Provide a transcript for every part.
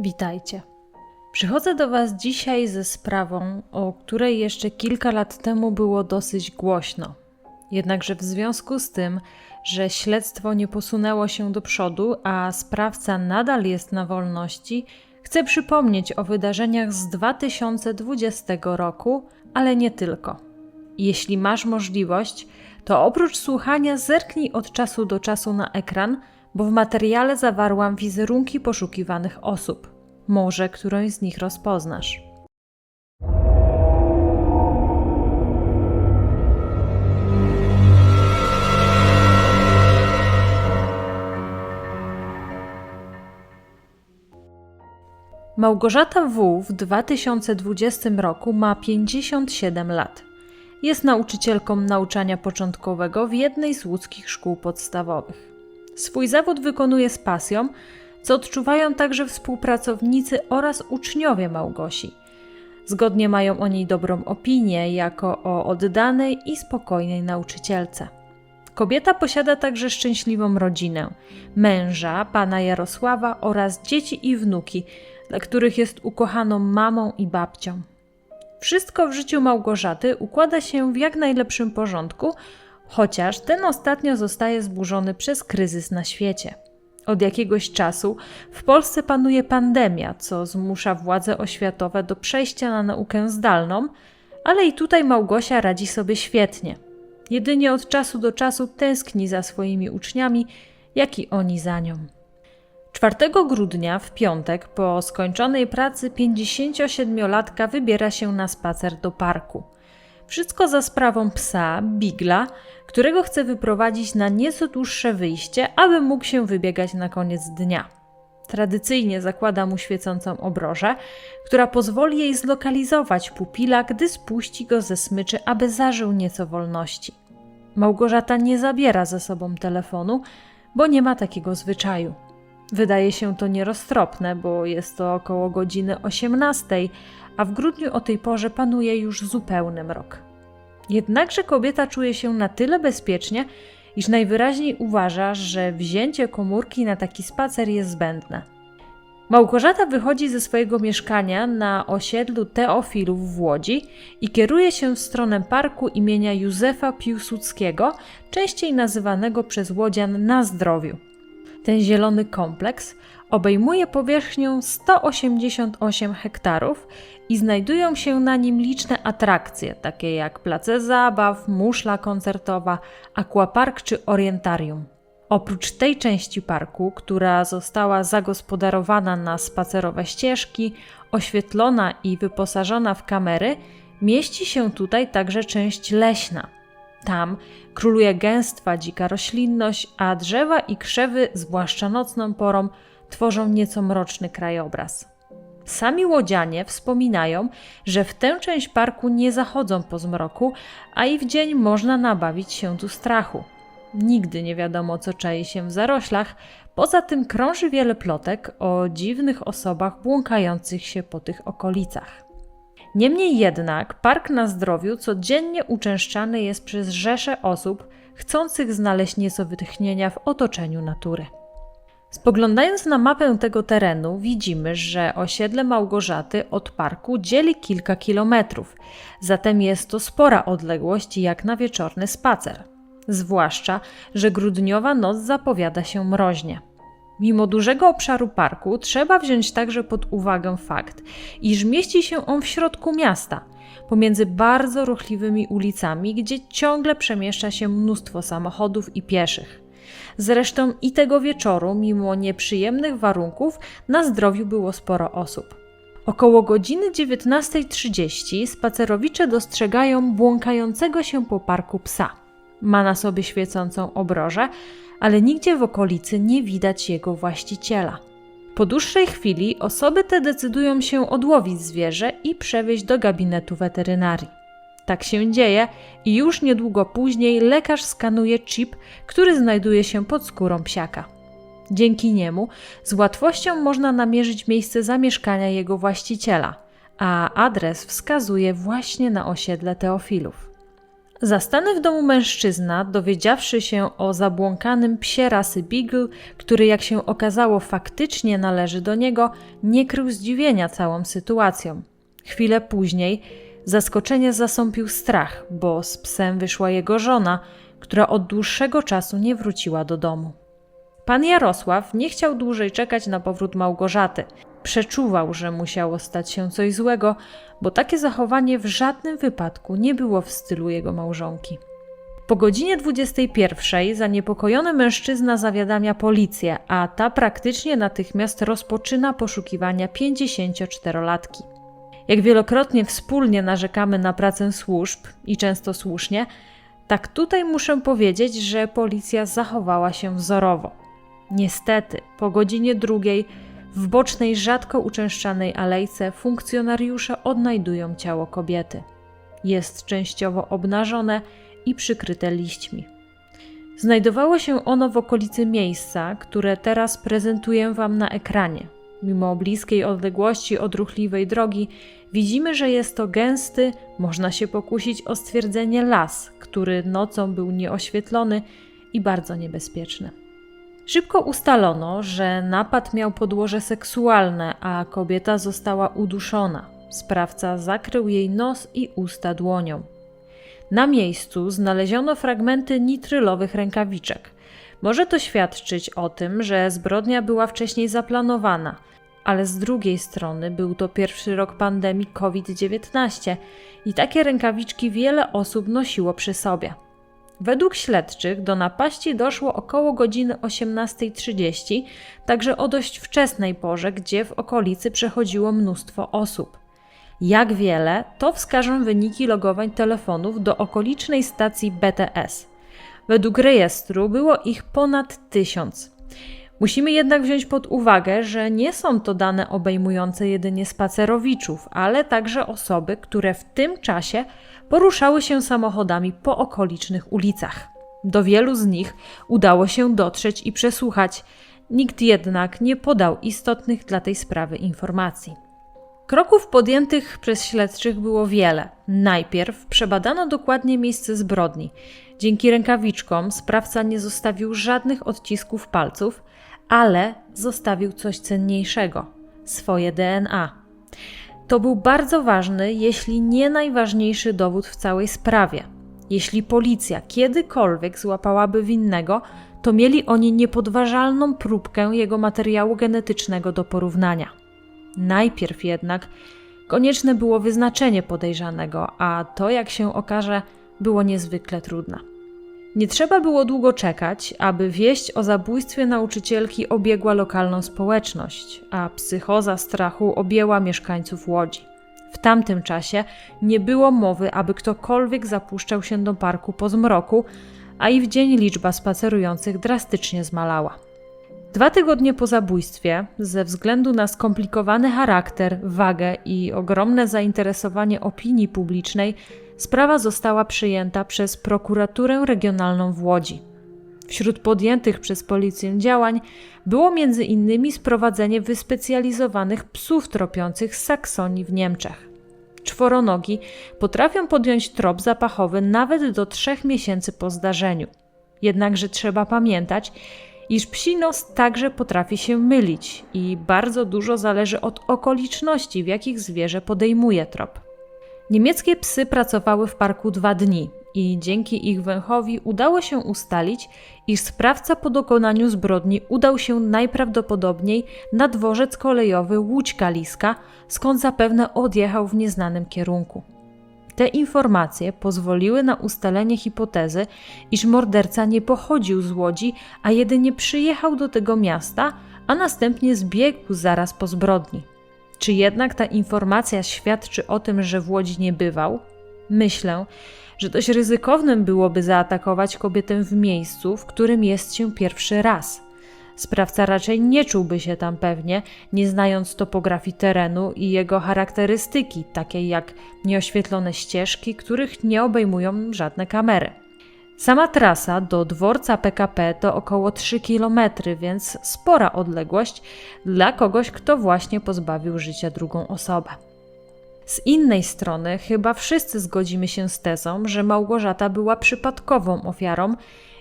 Witajcie. Przychodzę do Was dzisiaj ze sprawą, o której jeszcze kilka lat temu było dosyć głośno. Jednakże w związku z tym, że śledztwo nie posunęło się do przodu, a sprawca nadal jest na wolności, chcę przypomnieć o wydarzeniach z 2020 roku, ale nie tylko. Jeśli masz możliwość, to oprócz słuchania zerknij od czasu do czasu na ekran, bo w materiale zawarłam wizerunki poszukiwanych osób. Może którąś z nich rozpoznasz. Małgorzata W. w 2020 roku ma 57 lat. Jest nauczycielką nauczania początkowego w jednej z łódzkich szkół podstawowych. Swój zawód wykonuje z pasją, co odczuwają także współpracownicy oraz uczniowie Małgosi. Zgodnie mają o niej dobrą opinię jako o oddanej i spokojnej nauczycielce. Kobieta posiada także szczęśliwą rodzinę, męża, pana Jarosława oraz dzieci i wnuki, dla których jest ukochaną mamą i babcią. Wszystko w życiu Małgorzaty układa się w jak najlepszym porządku, chociaż ten ostatnio zostaje zburzony przez kryzys na świecie. Od jakiegoś czasu w Polsce panuje pandemia, co zmusza władze oświatowe do przejścia na naukę zdalną, ale i tutaj Małgosia radzi sobie świetnie. Jedynie od czasu do czasu tęskni za swoimi uczniami, jak i oni za nią. 4 grudnia, w piątek, po skończonej pracy, 57-latka wybiera się na spacer do parku. Wszystko za sprawą psa, Bigla, którego chce wyprowadzić na nieco dłuższe wyjście, aby mógł się wybiegać na koniec dnia. Tradycyjnie zakłada mu świecącą obrożę, która pozwoli jej zlokalizować pupila, gdy spuści go ze smyczy, aby zażył nieco wolności. Małgorzata nie zabiera ze sobą telefonu, bo nie ma takiego zwyczaju. Wydaje się to nieroztropne, bo jest to około godziny 18, a w grudniu o tej porze panuje już zupełny mrok. Jednakże kobieta czuje się na tyle bezpiecznie, iż najwyraźniej uważa, że wzięcie komórki na taki spacer jest zbędne. Małgorzata wychodzi ze swojego mieszkania na osiedlu Teofilów w Łodzi i kieruje się w stronę parku imienia Józefa Piłsudskiego, częściej nazywanego przez Łodzian na zdrowiu. Ten zielony kompleks obejmuje powierzchnię 188 hektarów i znajdują się na nim liczne atrakcje, takie jak place zabaw, muszla koncertowa, aquapark czy orientarium. Oprócz tej części parku, która została zagospodarowana na spacerowe ścieżki, oświetlona i wyposażona w kamery, mieści się tutaj także część leśna. Tam króluje gęstwa dzika roślinność, a drzewa i krzewy, zwłaszcza nocną porą, tworzą nieco mroczny krajobraz. Sami łodzianie wspominają, że w tę część parku nie zachodzą po zmroku, a i w dzień można nabawić się tu strachu. Nigdy nie wiadomo, co czai się w zaroślach, poza tym krąży wiele plotek o dziwnych osobach błąkających się po tych okolicach. Niemniej jednak park na zdrowiu codziennie uczęszczany jest przez rzesze osób chcących znaleźć nieco wytchnienia w otoczeniu natury. Spoglądając na mapę tego terenu, widzimy, że osiedle Małgorzaty od parku dzieli kilka kilometrów, zatem jest to spora odległość jak na wieczorny spacer. Zwłaszcza, że grudniowa noc zapowiada się mroźnie. Mimo dużego obszaru parku trzeba wziąć także pod uwagę fakt, iż mieści się on w środku miasta, pomiędzy bardzo ruchliwymi ulicami, gdzie ciągle przemieszcza się mnóstwo samochodów i pieszych. Zresztą i tego wieczoru, mimo nieprzyjemnych warunków, na zdrowiu było sporo osób. Około godziny 19.30 spacerowicze dostrzegają błąkającego się po parku psa. Ma na sobie świecącą obrożę, ale nigdzie w okolicy nie widać jego właściciela. Po dłuższej chwili osoby te decydują się odłowić zwierzę i przewieźć do gabinetu weterynarii. Tak się dzieje i już niedługo później lekarz skanuje chip, który znajduje się pod skórą psiaka. Dzięki niemu z łatwością można namierzyć miejsce zamieszkania jego właściciela, a adres wskazuje właśnie na osiedle Teofilów. Zastany w domu mężczyzna, dowiedziawszy się o zabłąkanym psie rasy Beagle, który jak się okazało faktycznie należy do niego, nie krył zdziwienia całą sytuacją. Chwilę później zaskoczenie zasąpił strach, bo z psem wyszła jego żona, która od dłuższego czasu nie wróciła do domu. Pan Jarosław nie chciał dłużej czekać na powrót Małgorzaty. Przeczuwał, że musiało stać się coś złego, bo takie zachowanie w żadnym wypadku nie było w stylu jego małżonki. Po godzinie 21 zaniepokojony mężczyzna zawiadamia policję, a ta praktycznie natychmiast rozpoczyna poszukiwania 54-latki. Jak wielokrotnie wspólnie narzekamy na pracę służb i często słusznie, tak tutaj muszę powiedzieć, że policja zachowała się wzorowo. Niestety, po godzinie drugiej w bocznej, rzadko uczęszczanej alejce funkcjonariusze odnajdują ciało kobiety. Jest częściowo obnażone i przykryte liśćmi. Znajdowało się ono w okolicy miejsca, które teraz prezentuję Wam na ekranie. Mimo bliskiej odległości od ruchliwej drogi, widzimy, że jest to gęsty, można się pokusić o stwierdzenie las, który nocą był nieoświetlony i bardzo niebezpieczny. Szybko ustalono, że napad miał podłoże seksualne, a kobieta została uduszona. Sprawca zakrył jej nos i usta dłonią. Na miejscu znaleziono fragmenty nitrylowych rękawiczek. Może to świadczyć o tym, że zbrodnia była wcześniej zaplanowana, ale z drugiej strony był to pierwszy rok pandemii COVID-19 i takie rękawiczki wiele osób nosiło przy sobie. Według śledczych do napaści doszło około godziny 18.30, także o dość wczesnej porze, gdzie w okolicy przechodziło mnóstwo osób. Jak wiele, to wskażą wyniki logowań telefonów do okolicznej stacji BTS. Według rejestru było ich ponad tysiąc. Musimy jednak wziąć pod uwagę, że nie są to dane obejmujące jedynie spacerowiczów, ale także osoby, które w tym czasie poruszały się samochodami po okolicznych ulicach. Do wielu z nich udało się dotrzeć i przesłuchać, nikt jednak nie podał istotnych dla tej sprawy informacji. Kroków podjętych przez śledczych było wiele. Najpierw przebadano dokładnie miejsce zbrodni. Dzięki rękawiczkom sprawca nie zostawił żadnych odcisków palców, ale zostawił coś cenniejszego swoje DNA. To był bardzo ważny, jeśli nie najważniejszy dowód w całej sprawie. Jeśli policja kiedykolwiek złapałaby winnego, to mieli oni niepodważalną próbkę jego materiału genetycznego do porównania. Najpierw jednak konieczne było wyznaczenie podejrzanego, a to, jak się okaże, było niezwykle trudne. Nie trzeba było długo czekać, aby wieść o zabójstwie nauczycielki obiegła lokalną społeczność, a psychoza strachu objęła mieszkańców Łodzi. W tamtym czasie nie było mowy, aby ktokolwiek zapuszczał się do parku po zmroku, a i w dzień liczba spacerujących drastycznie zmalała. Dwa tygodnie po zabójstwie, ze względu na skomplikowany charakter, wagę i ogromne zainteresowanie opinii publicznej, sprawa została przyjęta przez prokuraturę regionalną w Łodzi. Wśród podjętych przez policję działań było między innymi sprowadzenie wyspecjalizowanych psów tropiących z Saksonii w Niemczech. Czworonogi potrafią podjąć trop zapachowy nawet do trzech miesięcy po zdarzeniu. Jednakże trzeba pamiętać, iż psi nos także potrafi się mylić i bardzo dużo zależy od okoliczności, w jakich zwierzę podejmuje trop. Niemieckie psy pracowały w parku dwa dni i dzięki ich węchowi udało się ustalić, iż sprawca po dokonaniu zbrodni udał się najprawdopodobniej na dworzec kolejowy Łódź Kaliska, skąd zapewne odjechał w nieznanym kierunku. Te informacje pozwoliły na ustalenie hipotezy, iż morderca nie pochodził z Łodzi, a jedynie przyjechał do tego miasta, a następnie zbiegł zaraz po zbrodni. Czy jednak ta informacja świadczy o tym, że w Łodzi nie bywał? Myślę, że dość ryzykownym byłoby zaatakować kobietę w miejscu, w którym jest się pierwszy raz. Sprawca raczej nie czułby się tam pewnie, nie znając topografii terenu i jego charakterystyki, takie jak nieoświetlone ścieżki, których nie obejmują żadne kamery. Sama trasa do dworca PKP to około 3 km, więc spora odległość dla kogoś, kto właśnie pozbawił życia drugą osobę. Z innej strony, chyba wszyscy zgodzimy się z tezą, że Małgorzata była przypadkową ofiarą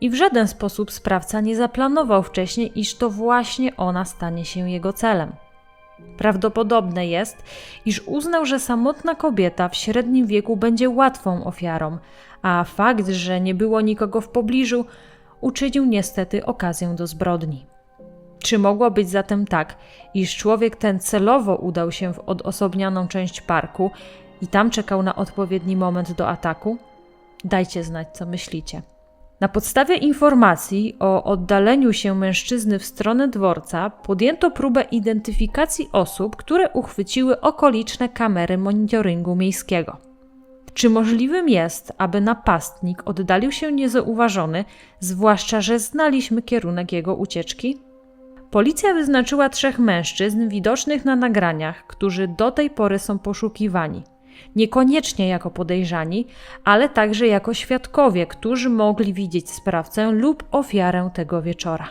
i w żaden sposób sprawca nie zaplanował wcześniej, iż to właśnie ona stanie się jego celem. Prawdopodobne jest, iż uznał, że samotna kobieta w średnim wieku będzie łatwą ofiarą, a fakt, że nie było nikogo w pobliżu, uczynił niestety okazję do zbrodni. Czy mogło być zatem tak, iż człowiek ten celowo udał się w odosobnioną część parku i tam czekał na odpowiedni moment do ataku? Dajcie znać, co myślicie. Na podstawie informacji o oddaleniu się mężczyzny w stronę dworca podjęto próbę identyfikacji osób, które uchwyciły okoliczne kamery monitoringu miejskiego. Czy możliwym jest, aby napastnik oddalił się niezauważony, zwłaszcza że znaliśmy kierunek jego ucieczki? Policja wyznaczyła trzech mężczyzn widocznych na nagraniach, którzy do tej pory są poszukiwani. Niekoniecznie jako podejrzani, ale także jako świadkowie, którzy mogli widzieć sprawcę lub ofiarę tego wieczora.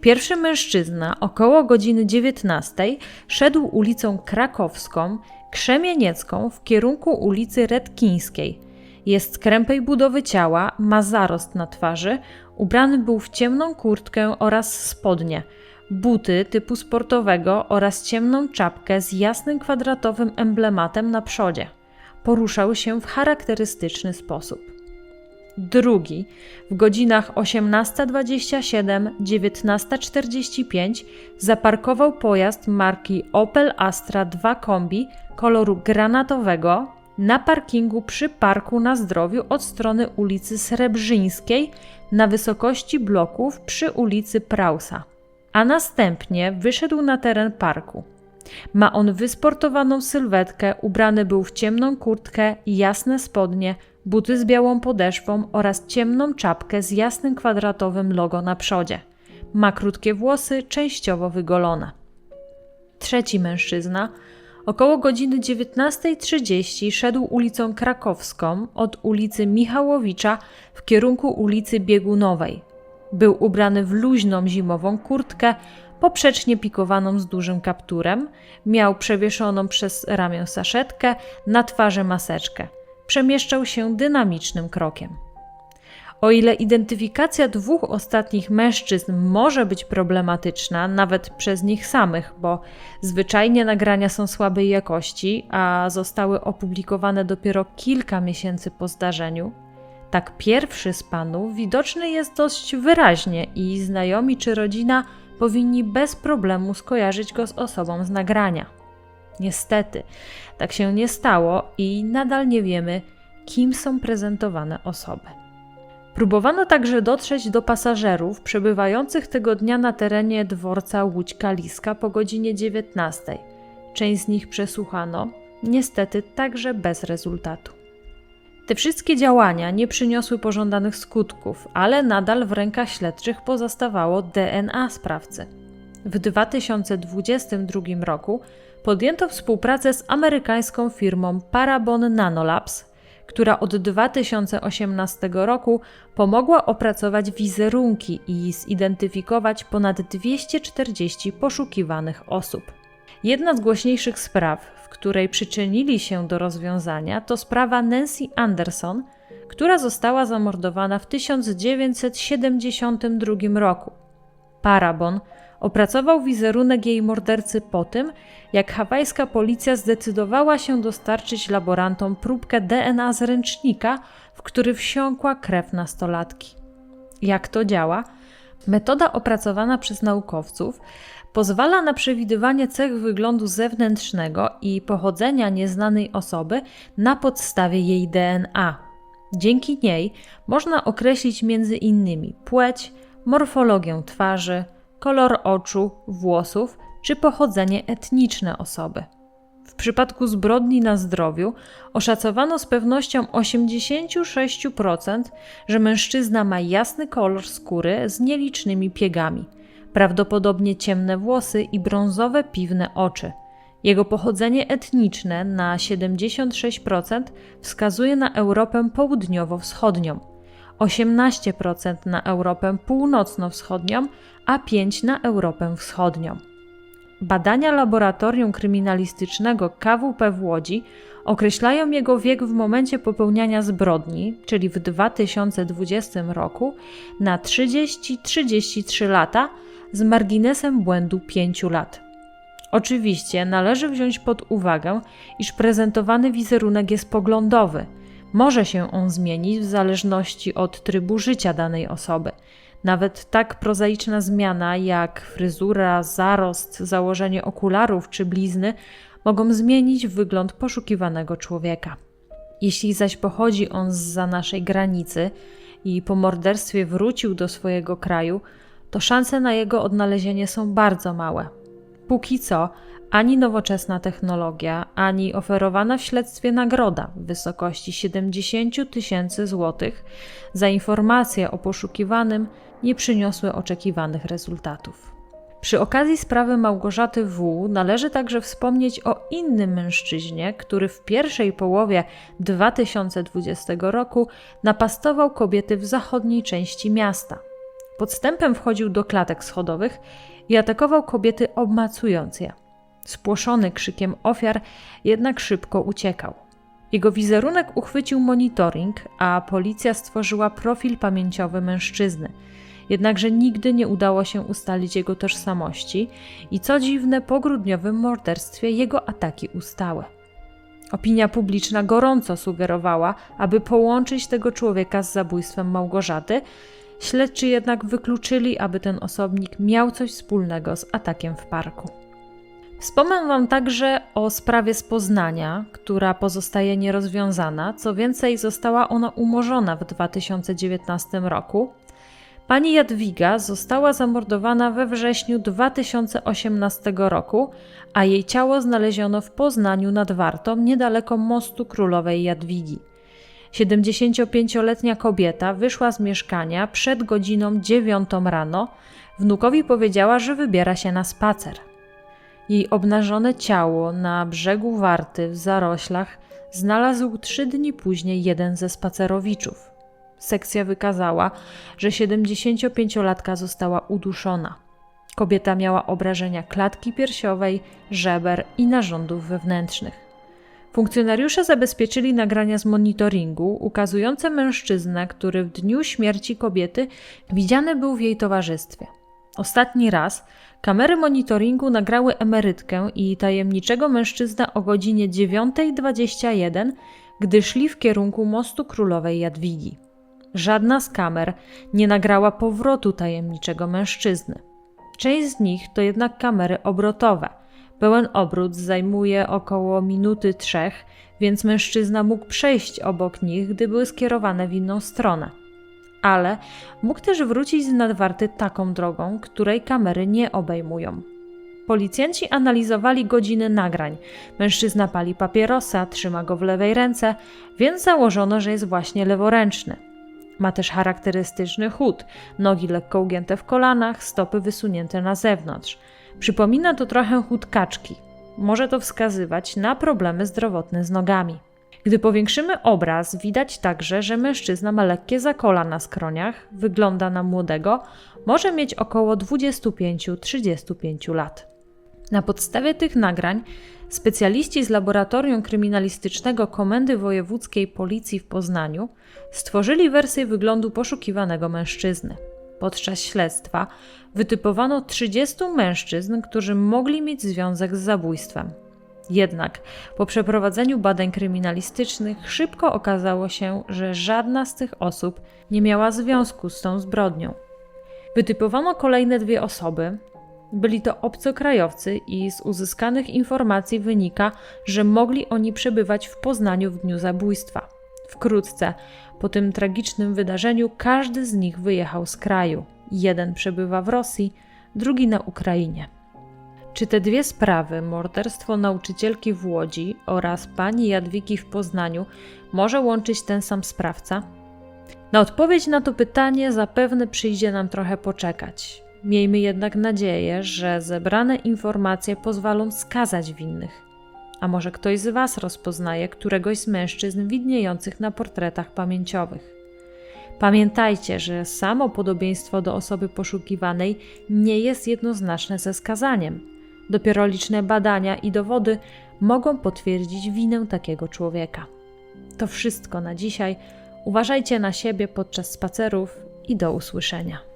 Pierwszy mężczyzna około godziny 19 szedł ulicą Krakowską, Krzemieniecką w kierunku ulicy Redkińskiej. Jest krępej budowy ciała, ma zarost na twarzy, ubrany był w ciemną kurtkę oraz spodnie – buty typu sportowego oraz ciemną czapkę z jasnym kwadratowym emblematem na przodzie. Poruszał się w charakterystyczny sposób. Drugi w godzinach 18.27-19.45 zaparkował pojazd marki Opel Astra 2 Kombi koloru granatowego na parkingu przy Parku na Zdrowiu od strony ulicy Srebrzyńskiej na wysokości bloków przy ulicy Prausa a następnie wyszedł na teren parku. Ma on wysportowaną sylwetkę, ubrany był w ciemną kurtkę jasne spodnie, buty z białą podeszwą oraz ciemną czapkę z jasnym kwadratowym logo na przodzie. Ma krótkie włosy, częściowo wygolone. Trzeci mężczyzna około godziny 19.30 szedł ulicą Krakowską od ulicy Michałowicza w kierunku ulicy Biegunowej, był ubrany w luźną zimową kurtkę, poprzecznie pikowaną z dużym kapturem, miał przewieszoną przez ramię saszetkę, na twarzy maseczkę. Przemieszczał się dynamicznym krokiem. O ile identyfikacja dwóch ostatnich mężczyzn może być problematyczna, nawet przez nich samych, bo zwyczajnie nagrania są słabej jakości, a zostały opublikowane dopiero kilka miesięcy po zdarzeniu, tak pierwszy z panów widoczny jest dość wyraźnie i znajomi czy rodzina powinni bez problemu skojarzyć go z osobą z nagrania. Niestety, tak się nie stało i nadal nie wiemy, kim są prezentowane osoby. Próbowano także dotrzeć do pasażerów przebywających tego dnia na terenie dworca Łódź Kaliska po godzinie 19. Część z nich przesłuchano, niestety także bez rezultatu. Te wszystkie działania nie przyniosły pożądanych skutków, ale nadal w rękach śledczych pozostawało DNA sprawcy. W 2022 roku podjęto współpracę z amerykańską firmą Parabon Nanolabs, która od 2018 roku pomogła opracować wizerunki i zidentyfikować ponad 240 poszukiwanych osób. Jedna z głośniejszych spraw, której przyczynili się do rozwiązania, to sprawa Nancy Anderson, która została zamordowana w 1972 roku. Parabon opracował wizerunek jej mordercy po tym, jak hawajska policja zdecydowała się dostarczyć laborantom próbkę DNA z ręcznika, w który wsiąkła krew nastolatki. Jak to działa? Metoda opracowana przez naukowców pozwala na przewidywanie cech wyglądu zewnętrznego i pochodzenia nieznanej osoby na podstawie jej DNA. Dzięki niej można określić innymi płeć, morfologię twarzy, kolor oczu, włosów czy pochodzenie etniczne osoby. W przypadku zbrodni na zdrowiu oszacowano z pewnością 86%, że mężczyzna ma jasny kolor skóry z nielicznymi piegami – prawdopodobnie ciemne włosy i brązowe piwne oczy. Jego pochodzenie etniczne na 76% wskazuje na Europę południowo-wschodnią, 18% na Europę północno-wschodnią, a 5% na Europę wschodnią. Badania laboratorium kryminalistycznego KWP w Łodzi określają jego wiek w momencie popełniania zbrodni, czyli w 2020 roku, na 30-33 lata z marginesem błędu 5 lat. Oczywiście należy wziąć pod uwagę, iż prezentowany wizerunek jest poglądowy. Może się on zmienić w zależności od trybu życia danej osoby. Nawet tak prozaiczna zmiana jak fryzura, zarost, założenie okularów czy blizny mogą zmienić wygląd poszukiwanego człowieka. Jeśli zaś pochodzi on zza naszej granicy i po morderstwie wrócił do swojego kraju, to szanse na jego odnalezienie są bardzo małe. Póki co, ani nowoczesna technologia, ani oferowana w śledztwie nagroda w wysokości 70 tysięcy złotych za informacje o poszukiwanym nie przyniosły oczekiwanych rezultatów. Przy okazji sprawy Małgorzaty W. należy także wspomnieć o innym mężczyźnie, który w pierwszej połowie 2020 roku napastował kobiety w zachodniej części miasta. Podstępem wchodził do klatek schodowych i atakował kobiety, obmacując je. Spłoszony krzykiem ofiar, jednak szybko uciekał. Jego wizerunek uchwycił monitoring, a policja stworzyła profil pamięciowy mężczyzny. Jednakże nigdy nie udało się ustalić jego tożsamości i co dziwne, po grudniowym morderstwie jego ataki ustały. Opinia publiczna gorąco sugerowała, aby połączyć tego człowieka z zabójstwem Małgorzaty. Śledczy jednak wykluczyli, aby ten osobnik miał coś wspólnego z atakiem w parku. Wspomnę Wam także o sprawie z Poznania, która pozostaje nierozwiązana. Co więcej, została ona umorzona w 2019 roku. Pani Jadwiga została zamordowana we wrześniu 2018 roku, a jej ciało znaleziono w Poznaniu nad Wartą, niedaleko mostu Królowej Jadwigi. 75-letnia kobieta wyszła z mieszkania przed godziną 9 rano. Wnukowi powiedziała, że wybiera się na spacer. Jej obnażone ciało na brzegu Warty w zaroślach znalazł trzy dni później jeden ze spacerowiczów. Sekcja wykazała, że 75-latka została uduszona. Kobieta miała obrażenia klatki piersiowej, żeber i narządów wewnętrznych. Funkcjonariusze zabezpieczyli nagrania z monitoringu ukazujące mężczyznę, który w dniu śmierci kobiety widziany był w jej towarzystwie. Ostatni raz kamery monitoringu nagrały emerytkę i tajemniczego mężczyznę o godzinie 9.21, gdy szli w kierunku mostu Królowej Jadwigi. Żadna z kamer nie nagrała powrotu tajemniczego mężczyzny. Część z nich to jednak kamery obrotowe. Pełen obrót zajmuje około minuty trzech, więc mężczyzna mógł przejść obok nich, gdy były skierowane w inną stronę. Ale mógł też wrócić z nadwarty taką drogą, której kamery nie obejmują. Policjanci analizowali godziny nagrań. Mężczyzna pali papierosa, trzyma go w lewej ręce, więc założono, że jest właśnie leworęczny. Ma też charakterystyczny chód, nogi lekko ugięte w kolanach, stopy wysunięte na zewnątrz. Przypomina to trochę chód kaczki. Może to wskazywać na problemy zdrowotne z nogami. Gdy powiększymy obraz, widać także, że mężczyzna ma lekkie zakola na skroniach, wygląda na młodego, może mieć około 25-35 lat. Na podstawie tych nagrań specjaliści z Laboratorium Kryminalistycznego Komendy Wojewódzkiej Policji w Poznaniu stworzyli wersję wyglądu poszukiwanego mężczyzny. Podczas śledztwa wytypowano 30 mężczyzn, którzy mogli mieć związek z zabójstwem. Jednak po przeprowadzeniu badań kryminalistycznych szybko okazało się, że żadna z tych osób nie miała związku z tą zbrodnią. Wytypowano kolejne dwie osoby. Byli to obcokrajowcy i z uzyskanych informacji wynika, że mogli oni przebywać w Poznaniu w dniu zabójstwa. Wkrótce po tym tragicznym wydarzeniu każdy z nich wyjechał z kraju. Jeden przebywa w Rosji, drugi na Ukrainie. Czy te dwie sprawy, morderstwo nauczycielki w Łodzi oraz pani Jadwigi w Poznaniu, może łączyć ten sam sprawca? Na odpowiedź na to pytanie zapewne przyjdzie nam trochę poczekać. Miejmy jednak nadzieję, że zebrane informacje pozwolą skazać winnych. A może ktoś z Was rozpoznaje któregoś z mężczyzn widniejących na portretach pamięciowych? Pamiętajcie, że samo podobieństwo do osoby poszukiwanej nie jest jednoznaczne ze skazaniem. Dopiero liczne badania i dowody mogą potwierdzić winę takiego człowieka. To wszystko na dzisiaj. Uważajcie na siebie podczas spacerów i do usłyszenia.